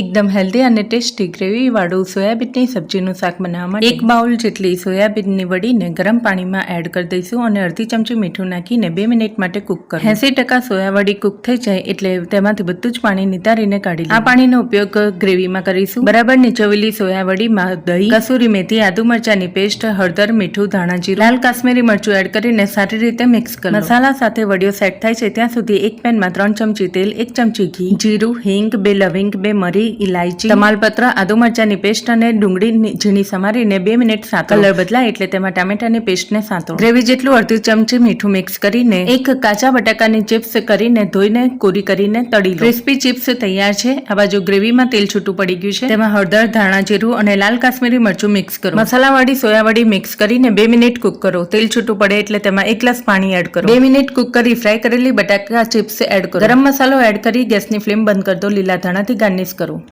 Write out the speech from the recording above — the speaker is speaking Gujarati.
એકદમ હેલ્ધી અને ટેસ્ટી ગ્રેવીવાળું સોયાબીનની સબ્જીનું શાક બનાવવા માટે એક બાઉલ જેટલી સોયાબીનની વડીને ગરમ પાણીમાં એડ કરી દઈશું અને અડધી ચમચી મીઠું નાખીને બે મિનિટ માટે કૂક કરો. એસી ટકા સોયાવડી કૂક થઈ જાય એટલે તેમાંથી બધું જ પાણી નિતારીને કાઢી આ પાણીનો ઉપયોગ ગ્રેવીમાં કરીશું. બરાબર નીચોવેલી સોયાવડીમાં દહીં, કસૂરી મેથી, આદુ મરચાની પેસ્ટ, હળદર, મીઠું, ધાણા જીરું, લાલ કાશ્મીરી મરચું એડ કરીને સારી રીતે મિક્સ કરો મસાલા સાથે વડીઓ સેટ થાય છે ત્યાં સુધી એક પેનમાં ત્રણ ચમચી તેલ, એક ચમચી ઘી, જીરું, હિંગ, બે લવિંગ, બે મરી ઇલાયચી તમાલપત્ર આદુ મરચાની પેસ્ટ અને ડુંગળી ઝીણી સમારીને બે મિનિટ સાંતો. કલર બદલાય એટલે તેમાં ટામેટાની પેસ્ટને સાંતો. ગ્રેવી જેટલું અડધી ચમચી મીઠું મિક્સ કરીને એક કાચા બટાકાની ચિપ્સ કરીને ધોઈને કોરી કરીને તળી લો. ક્રિસ્પી ચિપ્સ તૈયાર છે. આ બાજુ ગ્રેવીમાં તેલ છૂટું પડી ગયું છે. તેમાં હળદર ધાણા જીરું અને લાલ કાશ્મીરી મરચું મિક્સ કરો. મસાલાવાળી સોયાવાળી મિક્સ કરીને બે મિનિટ કૂક કરો. તેલ છૂટું પડે એટલે તેમાં એક ગ્લાસ પાણી એડ કરો. બે મિનિટ કૂક કરી ફ્રાય કરેલી બટાકા ચિપ્સ એડ કરો. ગરમ મસાલો એડ કરી ગેસની ફ્લેમ બંધ કરી દો. લીલા ધાણાથી ગાર્નિશ કરો.